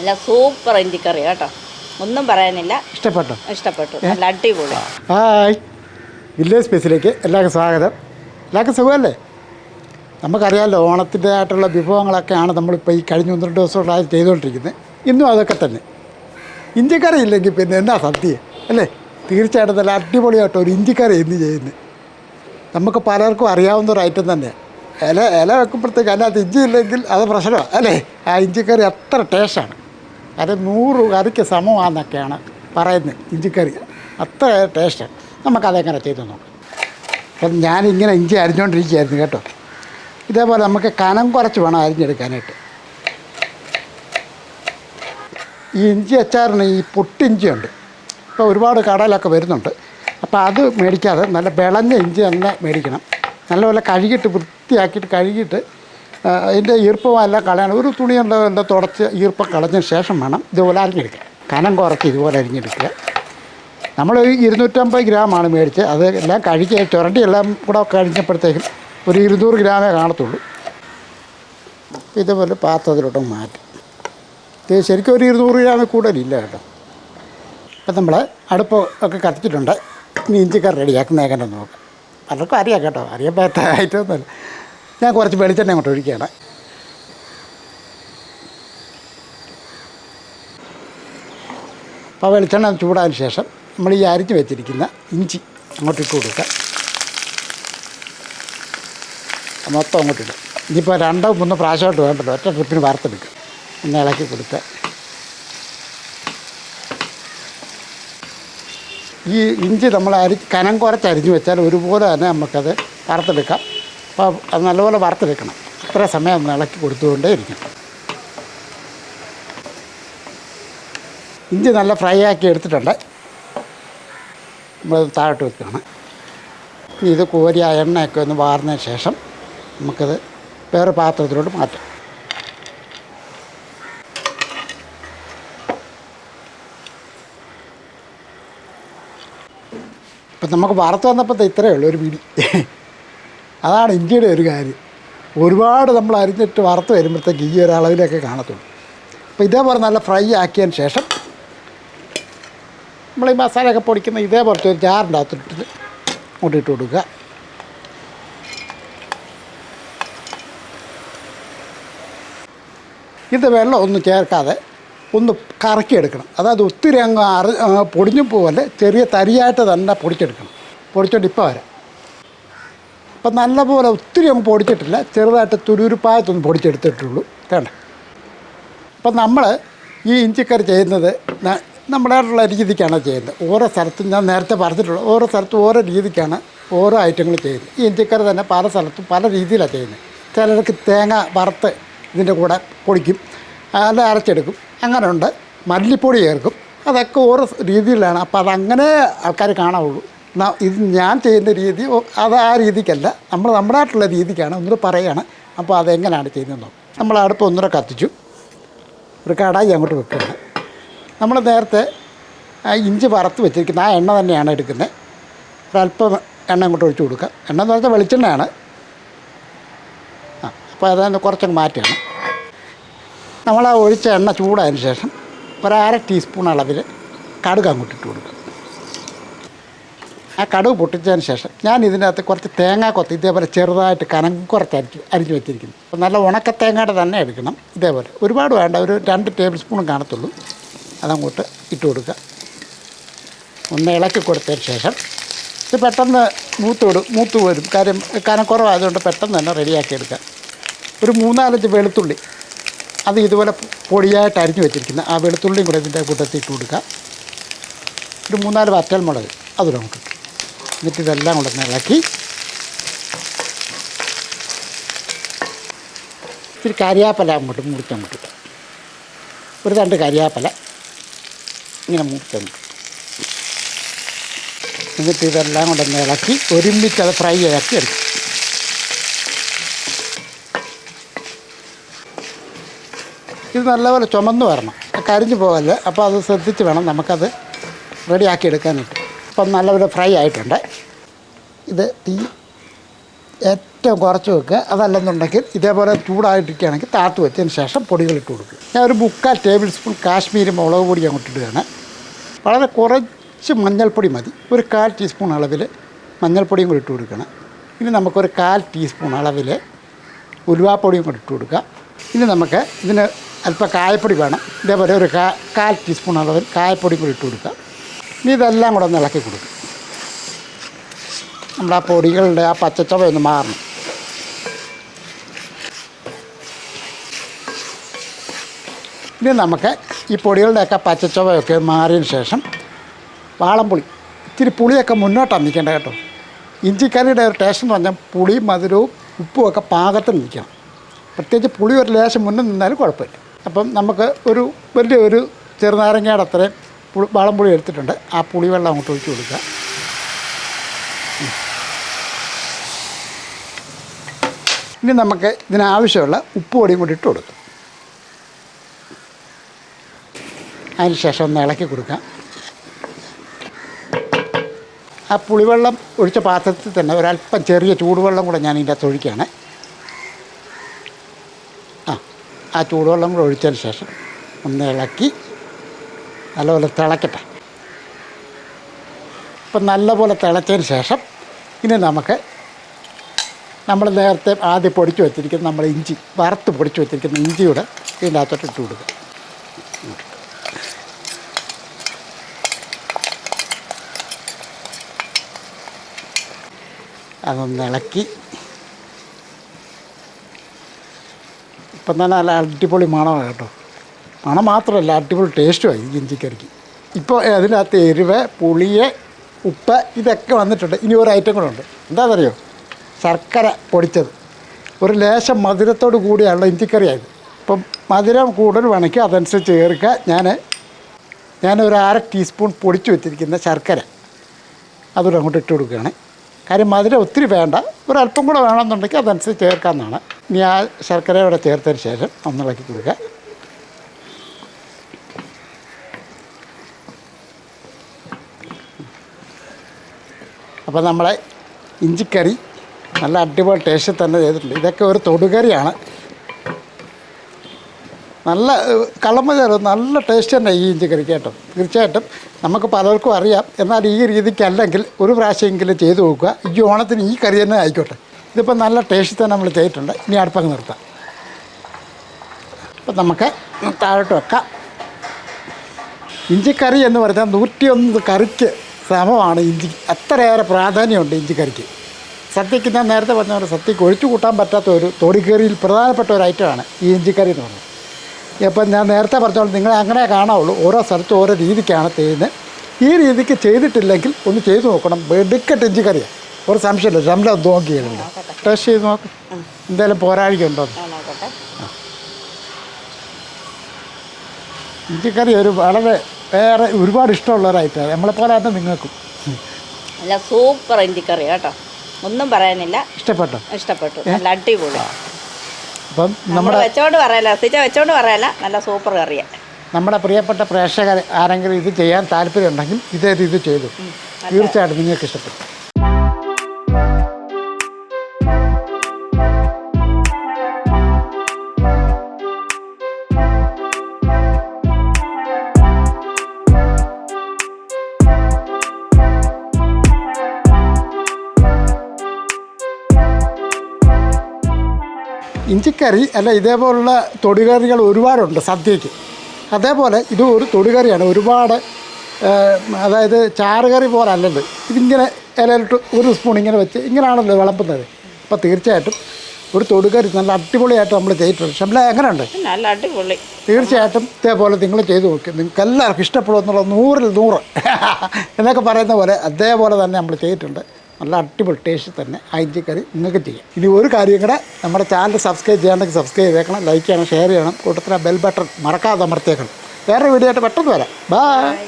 നല്ല സൂപ്പർ ഇഞ്ചിക്കറി കേട്ടോ. ഒന്നും പറയാനില്ല. ഇഷ്ടപ്പെട്ടു? ഇഷ്ടപ്പെട്ടു. നല്ല അടിപൊളി. ഹായ്. വില്ലേജ് സ്പേസിലേക്ക് എല്ലാവർക്കും സ്വാഗതം. എല്ലാവർക്കും സുഖമല്ലേ? നമുക്കറിയാമല്ലോ ഓണത്തിന്റെതായിട്ടുള്ള വിഭവങ്ങളൊക്കെയാണ് നമ്മളിപ്പോൾ ഈ കഴിഞ്ഞ ഒന്ന് രണ്ട് ദിവസങ്ങളായി ചെയ്തുകൊണ്ടിരിക്കുന്നത്. ഇന്നും അതൊക്കെ തന്നെ. ഇഞ്ചിക്കറി ഇല്ലെങ്കിൽ പിന്നെ എന്നാ സദ്യ? അല്ലേ? തീർച്ചയായിട്ടും നല്ല അടിപൊളിയായിട്ട് ഒരു ഇഞ്ചിക്കറി ഇന്ന് ചെയ്യുന്നത്. നമുക്ക് പലർക്കും അറിയാവുന്ന ഒരു ഐറ്റം തന്നെയാണ് ഇല ഇല വെക്കുമ്പോഴത്തേക്ക് അതിനകത്ത് ഇഞ്ചി ഇല്ലെങ്കിൽ അത് പ്രശ്നമാണ് അല്ലേ? ആ ഇഞ്ചിക്കറി അത്ര ടേസ്റ്റാണ് അത് നൂറ് കറിക്ക് സമമാണെന്നൊക്കെയാണ് പറയുന്നത് ഇഞ്ചിക്കറി. അത്ര ടേസ്റ്റ് നമുക്കതെങ്ങനെ ചെയ്ത് നോക്കാം. അപ്പം ഞാനിങ്ങനെ ഇഞ്ചി അരിഞ്ഞുകൊണ്ടിരിക്കുകയായിരുന്നു കേട്ടോ. ഇതേപോലെ നമുക്ക് കനം കുറച്ച് വേണം അരിഞ്ഞെടുക്കാനായിട്ട്. ഈ ഇഞ്ചി അച്ചാറിന് ഈ പൊട്ടിഞ്ചിയുണ്ട് ഇപ്പോൾ ഒരുപാട് കടയിലൊക്കെ വരുന്നുണ്ട്. അപ്പോൾ അത് മേടിക്കാതെ നല്ല വിളഞ്ഞ ഇഞ്ചി തന്നെ മേടിക്കണം. നല്ലപോലെ കഴുകിയിട്ട് വൃത്തിയാക്കിയിട്ട് കഴുകിയിട്ട് അതിന്റെ ഈർപ്പമെല്ലാം കളയണം. ഒരു തുണി എന്താ എന്താ തുടച്ച് ഈർപ്പം കളഞ്ഞതിന് ശേഷം വേണം ഇതുപോലെ അരിഞ്ഞെടുക്കുക. കനം കുറച്ച് ഇതുപോലെ അരിഞ്ഞെടുക്കുക. നമ്മൾ ഇരുന്നൂറ്റമ്പത് ഗ്രാമാണ് മേടിച്ചത്. അത് എല്ലാം കഴിക്കുക ചുരണ്ടി എല്ലാം കൂടെ കഴിഞ്ഞപ്പോഴത്തേക്കും ഒരു ഇരുന്നൂറ് ഗ്രാമേ കാണത്തുള്ളൂ. ഇതുപോലെ പാത്രത്തിലോട്ട് മാറ്റി. ഇത് ശരിക്കും ഒരു ഇരുന്നൂറ് ഗ്രാമിൽ കൂടുതലില്ല കേട്ടോ. അപ്പം നമ്മൾ അടുപ്പ് ഒക്കെ കത്തിച്ചിട്ടുണ്ട്. ഇനി ഇഞ്ചിക്കറി റെഡിയാക്കുന്നേക്കാൻ നോക്കാം. പലർക്കും അറിയാം കേട്ടോ. അറിയാൻ പറ്റാത്ത ഐറ്റമൊന്നുമല്ല ഞാൻ കുറച്ച് വെളിച്ചെണ്ണ അങ്ങോട്ട് ഒഴിക്കുകയാണ്. അപ്പോൾ വെളിച്ചെണ്ണ ചൂടായതിന് ശേഷം നമ്മൾ ഈ അരിഞ്ഞ് വെച്ചിരിക്കുന്ന ഇഞ്ചി അങ്ങോട്ട് ഇട്ട് കൊടുക്കുക. മൊത്തം അങ്ങോട്ട് ഇടും ഇനിയിപ്പോൾ രണ്ടോ മൂന്നോ പ്രാവശ്യമായിട്ട് വേണ്ടല്ലോ ഒറ്റ ട്രിപ്പിന് വാർത്തെടുക്കും ഒന്ന് ഇളക്കി കൊടുക്കുക ഈ ഇഞ്ചി നമ്മൾ അരി കനം കുറച്ച് അരിഞ്ഞ് വെച്ചാൽ ഒരുപോലെ തന്നെ നമുക്കത് വറുത്തെടുക്കാം. അപ്പോൾ അത് നല്ലപോലെ വറുത്തെടുക്കണം. ഇത്ര സമയം ഇളക്കി കൊടുത്തുകൊണ്ടേ ഇരിക്കണം. ഇഞ്ചി നല്ല ഫ്രൈ ആക്കി എടുത്തിട്ടുണ്ട്. നമ്മൾ താഴോട്ട് വെക്കുകയാണ്. ഇനി ഇത് കോരി ആ എണ്ണയൊക്കെ ഒന്ന് വാർന്നതിന് ശേഷം നമുക്കത് വേറെ പാത്രത്തിലോട്ട് മാറ്റാം. ഇപ്പം നമുക്ക് വറുത്ത് വന്നപ്പോൾ ഇത്രയേ ഉള്ളൂ ഒരു പിടി. അതാണ് ഇന്ത്യയുടെ ഒരു കാര്യം. ഒരുപാട് നമ്മൾ അരിഞ്ഞിട്ട് വറുത്ത് വരുമ്പോഴത്തേക്ക് ഈ ഒരു അളവിലൊക്കെ കാണത്തുള്ളൂ. അപ്പോൾ ഇതേപോലെ നല്ല ഫ്രൈ ആക്കിയതിന് ശേഷം നമ്മൾ ഈ മസാലയൊക്കെ പൊടിക്കുന്ന ഇതേപോലത്തെ ഒരു ജാറിന്റെ അങ്ങോട്ട് ഇട്ട് കൊടുക്കുക. ഇത് വെള്ളം ഒന്നും ചേർക്കാതെ ഒന്ന് കറക്കിയെടുക്കണം. അതായത് ഒത്തിരി അങ്ങ് അറി പൊടിഞ്ഞു പോകല്ലേ ചെറിയ തരിയായിട്ട് തന്നെ പൊടിച്ചെടുക്കണം. പൊടിച്ചോണ്ട് ഇപ്പോൾ വരാം. അപ്പം നല്ലപോലെ ഒത്തിരി അങ്ങ് പൊടിച്ചിട്ടില്ല. ചെറുതായിട്ട് തുരുരുപ്പായത്തൊന്ന് പൊടിച്ചെടുത്തിട്ടുള്ളൂ. വേണ്ട അപ്പം നമ്മൾ ഈ ഇഞ്ചിക്കറി ചെയ്യുന്നത് നമ്മുടേതായിട്ടുള്ള രീതിക്കാണ് ചെയ്യുന്നത്. ഓരോ സ്ഥലത്തും ഞാൻ നേരത്തെ പറഞ്ഞിട്ടുള്ളൂ ഓരോ സ്ഥലത്തും ഓരോ രീതിക്കാണ് ഓരോ ഐറ്റങ്ങൾ ചെയ്യുന്നത്. ഈ ഇഞ്ചിക്കറി തന്നെ പല സ്ഥലത്തും പല രീതിയിലാണ് ചെയ്യുന്നത്. ചിലർക്ക് തേങ്ങ വറുത്ത് ഇതിന്റെ കൂടെ പൊടിക്കും. അല്ല അരച്ചെടുക്കും. അങ്ങനെയുണ്ട്. മല്ലിപ്പൊടി ചേർക്കും. അതൊക്കെ ഓരോ രീതിയിലാണ്. അപ്പോൾ അതങ്ങനെ ആൾക്കാർ കാണാവുള്ളൂ. ഇത് ഞാൻ ചെയ്യുന്ന രീതി അത് ആ രീതിക്കല്ല. നമ്മൾ നമ്മുടേതായിട്ടുള്ള രീതിക്കാണ്. ഒന്നുകൂടെ പറയുകയാണ് അപ്പോൾ അതെങ്ങനെയാണ് ചെയ്യുന്നത് നമ്മൾ അടുപ്പ് ഒന്നുകൂടെ കത്തിച്ചു. ഒരു കടായി അങ്ങോട്ട് വെക്കുകയാണ്. നമ്മൾ നേരത്തെ ഇഞ്ചി വറുത്ത് വെച്ചിരിക്കുന്ന ആ എണ്ണ തന്നെയാണ് എടുക്കുന്നത്. ഒരല്പം എണ്ണ അങ്ങോട്ട് ഒഴിച്ചു കൊടുക്കുക. എണ്ണ എന്ന് പറഞ്ഞാൽ വെളിച്ചെണ്ണയാണ്. ആ അപ്പോൾ അതായത് കുറച്ചങ്ങ് മാറ്റുകയാണ്. നമ്മൾ ആ ഒഴിച്ച എണ്ണ ചൂടായതിന് ശേഷം ഒരു അര ടീസ്പൂൺ അളവിൽ കടുക് അങ്ങോട്ട് ഇട്ട് കൊടുക്കുക. ആ കടുവ് പൊട്ടിച്ചതിന് ശേഷം ഞാൻ ഇതിനകത്ത് കുറച്ച് തേങ്ങ കൊത്ത് ഇതേപോലെ ചെറുതായിട്ട് കനം കുറച്ച് അരിച്ച് അരിഞ്ഞ് വെച്ചിരിക്കുന്നു. നല്ല ഉണക്ക തേങ്ങയുടെ തന്നെ എടുക്കണം. ഇതേപോലെ ഒരുപാട് വേണ്ട ഒരു രണ്ട് ടേബിൾ സ്പൂണും കാണത്തുള്ളൂ. അതങ്ങോട്ട് ഇട്ട് കൊടുക്കുക. ഒന്ന് ഇളക്കി കൊടുത്തതിന് ശേഷം ഇത് പെട്ടെന്ന് മൂത്ത് വിടും മൂത്ത് വരും. കാര്യം കനം കുറവായതുകൊണ്ട് പെട്ടെന്ന് തന്നെ റെഡിയാക്കി എടുക്കാം ഒരു മൂന്നാലഞ്ച് വെളുത്തുള്ളി അത് ഇതുപോലെ പൊടിയായിട്ട് അരിഞ്ഞു വെച്ചിരിക്കുന്ന. ആ വെളുത്തുള്ളിയും കൂടെ ഇതിന്റെ കൂട്ടത്തിൽ ഇട്ട് കൊടുക്കുക. ഒരു മൂന്നാൽ വറ്റൽ മുളക് അതുകൂടെ അങ്ങോട്ട് ഇട്ടു എന്നിട്ട് ഇതെല്ലാം കൂടെ ഇളക്കി. ഇത്തിരി കരിയാപ്പല അങ്ങോട്ട് മുറിച്ചങ്ങോട്ട് ഒരു രണ്ട് കരിയാപ്പല ഇങ്ങനെ മുറിച്ചങ്ങോട്ട്. എന്നിട്ട് ഇതെല്ലാം കൂടെ ഒന്ന് ഇളക്കി ഒരുമിച്ച് അത് ഫ്രൈ ആക്കി എടുക്കും. ഇത് നല്ലപോലെ ചുമന്ന് വരണം. കരിഞ്ഞു പോകല്ലേ? അപ്പോൾ അത് ശ്രദ്ധിച്ച് വേണം നമുക്കത് റെഡിയാക്കി എടുക്കാനായിട്ട്. അപ്പം നല്ലപോലെ ഫ്രൈ ആയിട്ടുണ്ട്. ഇത് തീ ഏറ്റവും കുറച്ച് വെക്കുക. അതല്ലെന്നുണ്ടെങ്കിൽ ഇതേപോലെ ചൂടായിട്ടിരിക്കുകയാണെങ്കിൽ താത്ത് വെച്ചതിന് ശേഷം പൊടികൾ ഇട്ട് കൊടുക്കുക. ഞാൻ ഒരു മുക്കാൽ ടേബിൾ സ്പൂൺ കാശ്മീരി മുളക് പൊടി അങ്ങോട്ട് വളരെ കുറച്ച് മഞ്ഞൾപ്പൊടി മതി. ഒരു കാൽ ടീസ്പൂൺ അളവിൽ മഞ്ഞൾപ്പൊടിയും കൂടി ഇട്ട് കൊടുക്കണം. ഇനി നമുക്കൊരു കാൽ ടീസ്പൂൺ അളവിൽ ഉലുവാപ്പൊടിയും കൂടി ഇട്ട് കൊടുക്കുക ഇനി നമുക്ക് ഇതിന് അല്പം കായപ്പൊടി വേണം. ഇതേപോലെ ഒരു കാൽ ടീസ്പൂൺ അളവിൽ കായപ്പൊടിയും കൂടി ഇട്ട് കൊടുക്കുക ഇനി ഇതെല്ലാം കൂടെ ഒന്ന് ഇളക്കി കൊടുക്കും. നമ്മുടെ ആ പൊടികളുടെ ആ പച്ചച്ചവ ഒന്ന് മാറണം. ഇനി നമുക്ക് ഈ പൊടികളുടെയൊക്കെ പച്ചച്ചവയൊക്കെ മാറിയതിന് ശേഷം വാളംപുളി. ഇത്തിരി പുളിയൊക്കെ മുന്നോട്ടാണ് നിൽക്കേണ്ടത് കേട്ടോ. ഇഞ്ചിക്കറിയുടെ ഒരു ടേസ്റ്റ് എന്ന് പറഞ്ഞാൽ പുളി മധുരവും ഉപ്പും ഒക്കെ പാകത്തിൽ നിൽക്കണം. പ്രത്യേകിച്ച് പുളി ഒരു ലേശം മുന്നേ നിന്നാലും കുഴപ്പമില്ല. അപ്പം നമുക്ക് ഒരു വലിയ ഒരു ചെറുനാരങ്ങയുടെ അത്രയും പുളി വാളംപുളി എടുത്തിട്ടുണ്ട്. ആ പുളിവെള്ളം അങ്ങോട്ട് ഒഴിച്ച് കൊടുക്കുക. ഇനി നമുക്ക് ഇതിനാവശ്യമുള്ള ഉപ്പ് പൊടിയും കൂടി ഇട്ട് കൊടുക്കും. അതിന് ശേഷം ഒന്ന് ഇളക്കി കൊടുക്കാം. ആ പുളിവെള്ളം ഒഴിച്ച പാത്രത്തിൽ തന്നെ ഒരല്പം ചെറിയ ചൂടുവെള്ളം കൂടെ ഞാൻ ഇതിന്റെ അകത്ത് ഒഴിക്കുകയാണ്. ആ ആ ചൂടുവെള്ളം കൂടെ ഒഴിച്ചതിന് ശേഷം ഒന്ന് ഇളക്കി നല്ലപോലെ തിളക്കട്ടെ. ഇപ്പം നല്ലപോലെ തിളച്ചതിന് ശേഷം ഇനി നമുക്ക് നമ്മൾ നേരത്തെ ആദ്യം പൊടിച്ചു വെച്ചിരിക്കുന്ന നമ്മൾ ഇഞ്ചി വറുത്ത് പൊടിച്ചു വെച്ചിരിക്കുന്ന ഇഞ്ചിയുടെ ഇതിന്റെ അകത്തോട്ട് ഇട്ട് കൊടുക്കുക. അതൊന്ന് ഇളക്കി. ഇപ്പം തന്നെ നല്ല അടിപൊളി മണമാണ് കേട്ടോ. മണം മാത്രമല്ല അടിപൊളി ടേസ്റ്റുമായി ഇഞ്ചിക്കറിക്ക്. ഇപ്പോൾ അതിനകത്ത് എരിവ് പുളിയെ ഉപ്പ് ഇതൊക്കെ വന്നിട്ടുണ്ട്. ഇനി ഒരു ഐറ്റം കൂടെ ഉണ്ട്. എന്താണെന്നറിയോ ശർക്കര പൊടിച്ചത്. ഒരു ലേശം മധുരത്തോട് കൂടിയുള്ള ഇഞ്ചിക്കറിയായത് ഇപ്പം മധുരം കൂടുതൽ വേണമെങ്കിൽ അതനുസരിച്ച് ചേർക്കുക. ഞാൻ ഞാൻ ഒരു അര ടീസ്പൂൺ പൊടിച്ച് വെച്ചിരിക്കുന്ന ശർക്കര. അതുകൂടെ അങ്ങോട്ട് ഇട്ട് കൊടുക്കുകയാണ്. കാര്യം മധുരം ഒത്തിരി വേണ്ട. ഒരല്പം കൂടെ വേണമെന്നുണ്ടെങ്കിൽ അതനുസരിച്ച് ചേർക്കാമെന്നാണ്. ഇനി ആ ശർക്കര ഇവിടെ ചേർത്തതിന് ശേഷം ഒന്നിളക്കി കൊടുക്കുക. അപ്പോൾ നമ്മളെ ഇഞ്ചിക്കറി നല്ല അടിപൊളി ടേസ്റ്റ് തന്നെ ചെയ്തിട്ടുണ്ട്. ഇതൊക്കെ ഒരു തൊടുകറിയാണ്. നല്ല കള്ളമ്മ ചേർത്ത് നല്ല ടേസ്റ്റ് തന്നെ ഈ ഇഞ്ചിക്കറി കേട്ടോ. തീർച്ചയായിട്ടും നമുക്ക് പലർക്കും അറിയാം. എന്നാൽ ഈ രീതിക്കല്ലെങ്കിൽ ഒരു പ്രാവശ്യമെങ്കിലും ചെയ്തു നോക്കുക. ഈ ഓണത്തിന് ഈ കറി തന്നെ ആയിക്കോട്ടെ. ഇതിപ്പോൾ നല്ല ടേസ്റ്റ് തന്നെ നമ്മൾ ചെയ്തിട്ടുണ്ട്. ഇനി അടുപ്പങ്ങ് നിർത്താം. അപ്പം നമുക്ക് താഴോട്ട് വെക്കാം. ഇഞ്ചിക്കറി എന്ന് പറഞ്ഞാൽ നൂറ്റിയൊന്ന് കറിക്ക് സമമാണ് ഇഞ്ചി അത്രയേറെ പ്രാധാന്യമുണ്ട് ഇഞ്ചിക്കറിക്ക്. സദ്യക്ക് ഞാൻ നേരത്തെ പറഞ്ഞ പോലെ സദ്യക്ക് ഒഴിച്ചു കൂട്ടാൻ പറ്റാത്ത ഒരു തോടിക്കേറിയിൽ പ്രധാനപ്പെട്ട ഒരു ഐറ്റമാണ് ഈ ഇഞ്ചിക്കറി എന്ന് പറയുന്നത് ഇപ്പം ഞാൻ നേരത്തെ പറഞ്ഞോളൂ നിങ്ങൾ അങ്ങനെ കാണാവുള്ളൂ. ഓരോ സ്ഥലത്തും ഓരോ രീതിക്കാണ് ചെയ്യുന്നത്. ഈ രീതിക്ക് ചെയ്തിട്ടില്ലെങ്കിൽ ഒന്ന് ചെയ്തു നോക്കണം. വെടുക്കട്ട് ഇഞ്ചിക്കറിയാണ്. ഒരു സംശയമില്ല. ശമ്പളം ഒന്ന് നോക്കിയിട്ടുണ്ട് ടെസ്റ്റ് ചെയ്ത് നോക്ക്. എന്തായാലും പോരാഴിക്കുണ്ടോ ഇഞ്ചിക്കറി ഒരു വളരെ വേറെ ഒരുപാട് ഇഷ്ടമുള്ള ഒരു ഐറ്റമാണ് നമ്മളെപ്പോലെ തന്നെ നിങ്ങൾക്കും. അല്ല സൂപ്പർ ഇഞ്ചിക്കറി കേട്ടോ. ഒന്നും പറയാനില്ല. ഇഷ്ടപ്പെട്ടോ? ഇഷ്ടപ്പെട്ടു. നല്ല അടിപൊളി. അപ്പം നമ്മൾ നമ്മുടെ വെച്ചോണ്ട് പറയല. സിച്ച വെച്ചോണ്ട് പറയല. നല്ല സൂപ്പർ കറിയാ. നമ്മുടെ പ്രിയപ്പെട്ട പ്രേക്ഷകർ ആരെങ്കിലും ഇത് ചെയ്യാൻ താല്പര്യമുണ്ടെങ്കിൽ ഇതേ രീതി ചെയ്തു. തീർച്ചയായിട്ടും നിങ്ങൾക്ക് ഇഷ്ടപ്പെട്ടു ഇഞ്ചിക്കറി അല്ല ഇതേപോലുള്ള തൊടുകറികൾ ഒരുപാടുണ്ട് സദ്യക്ക് അതേപോലെ ഇത് ഒരു തൊടുകറിയാണ്. ഒരുപാട് അതായത് ചാറുകറി പോലെ അല്ലല്ലോ ഇതിങ്ങനെ ഇലയിലിട്ട് ഒരു സ്പൂൺ ഇങ്ങനെ വെച്ച് ഇങ്ങനെയാണല്ലോ വിളമ്പുന്നത്. അപ്പോൾ തീർച്ചയായിട്ടും ഒരു തൊടുകറി നല്ല അടിപൊളിയായിട്ട് നമ്മൾ ചെയ്തിട്ടുണ്ട്. ഷംല എങ്ങനെയുണ്ട്? നല്ല അടിപൊളി. തീർച്ചയായിട്ടും ഇതേപോലെ നിങ്ങൾ ചെയ്തു നോക്കി. നിങ്ങൾക്ക് എല്ലാവർക്കും ഇഷ്ടപ്പെടുമെന്നുള്ള നൂറിൽ നൂറ് എന്നൊക്കെ പറയുന്ന പോലെ അതേപോലെ തന്നെ നമ്മൾ ചെയ്തിട്ടുണ്ട്. നല്ല അടിപൊളി ടേസ്റ്റ് തന്നെ ആ കറി നിങ്ങൾക്ക് ചെയ്യാം. ഇനി ഒരു കാര്യം കൂടെ നമ്മുടെ ചാനൽ സബ്സ്ക്രൈബ് ചെയ്യണമെങ്കിൽ സബ്സ്ക്രൈബ് ചെയ്തേക്കണം ലൈക്ക് ചെയ്യണം ഷെയർ ചെയ്യണം. കൂട്ടത്തിൽ ബെൽ ബട്ടൺ മറക്കാതെ അമർത്തേക്കണം വേറെ വീഡിയോ ആയിട്ട് പെട്ടെന്ന് വരാം. ബൈ